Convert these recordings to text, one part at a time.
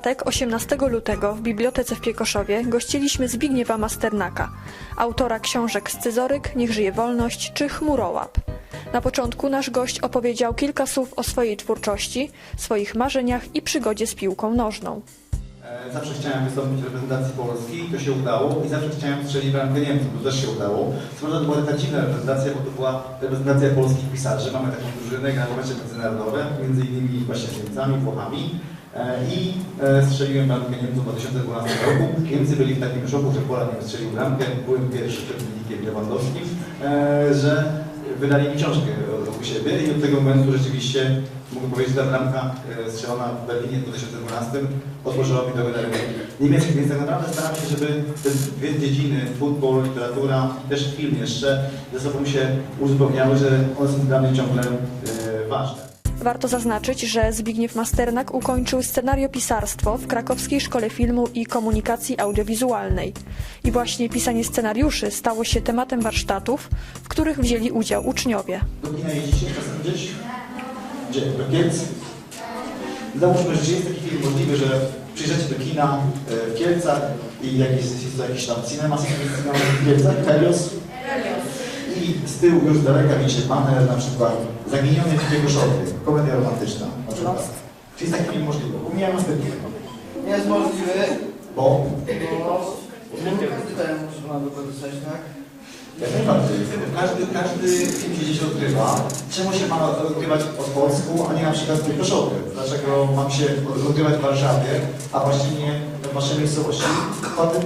czwartek, 18 lutego w Bibliotece w Piekoszowie gościliśmy Zbigniewa Masternaka, autora książek Scyzoryk, Niech żyje wolność czy Chmurołap. Na początku nasz gość opowiedział kilka słów o swojej twórczości, swoich marzeniach i przygodzie z piłką nożną. E, Zawsze chciałem wystąpić w reprezentacji Polski, to się udało i zawsze chciałem strzelić bramkę Niemców, to też się udało. Co prawda to była taka dziwna reprezentacja, bo to była reprezentacja polskich pisarzy. Mamy taką drużynę, gramy mecze międzynarodowe, między innymi właśnie z Niemcami, Włochami. E, I e, strzeliłem bramkę Niemców w 2012 roku. Niemcy byli w takim szoku, że Polak nie strzelił bramkę. Byłem pierwszy przed Dominik Lewandowskim, e, że wydali mi książkę u siebie i od tego momentu rzeczywiście mogę powiedzieć, że ta bramka strzelona w Berlinie w 2012 otworzyła mi drogę do rynku niemiecki, więc tak naprawdę staram się, żeby te dwie dziedziny, futbol, literatura, też film jeszcze, ze sobą się uzupełniały, że one są dla mnie ciągle ważne. Warto zaznaczyć, że Zbigniew Masternak ukończył scenariopisarstwo w Krakowskiej Szkole Filmu i Komunikacji Audiowizualnej. I właśnie pisanie scenariuszy stało się tematem warsztatów, w których wzięli udział uczniowie. Do kina jeździcie czasem gdzieś? Gdzie? Kielc? Załóżmy, że jest taki film możliwy, że przyjrzycie do kina e, w Kielcach i jakiś, jest to jakiś tam cinema w Kielcach, Helios. I z tyłu już z daleka widzicie baner na przykład Zaginiony w Piekoszowie, komedia romantyczna na przykład. Czy jest taki film możliwy? Pomijam następnie. Nie jest możliwy, Bo bo tutaj można by korzystać, tak? Jak najbardziej. Każdy, każdy film gdzieś się odgrywa. Czemu się ma odgrywać po polsku, a nie na przykład w Piekoszowie? Dlaczego mam się odgrywać w Warszawie, a właściwie w waszej miejscowości? Po tym,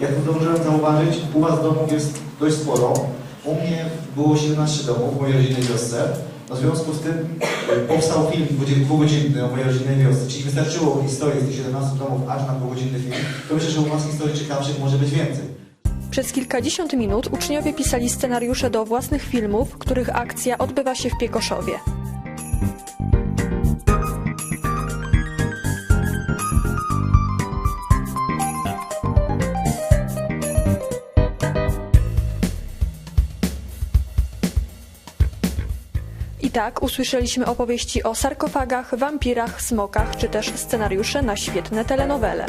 jak zdążyłem zauważyć, u was domów jest dość sporo. U mnie było 17 domów w mojej rodzinnej wiosce. No w związku z tym e, powstał film dwugodzinny o mojej rodzinnej wiosce, czyli wystarczyło historii z tych 17 domów aż na dwugodzinny film. To myślę, że u was historii ciekawszych może być więcej. Przez kilkadziesiąt minut uczniowie pisali scenariusze do własnych filmów, których akcja odbywa się w Piekoszowie. I tak usłyszeliśmy opowieści o sarkofagach, wampirach, smokach, czy też scenariusze na świetne telenowele.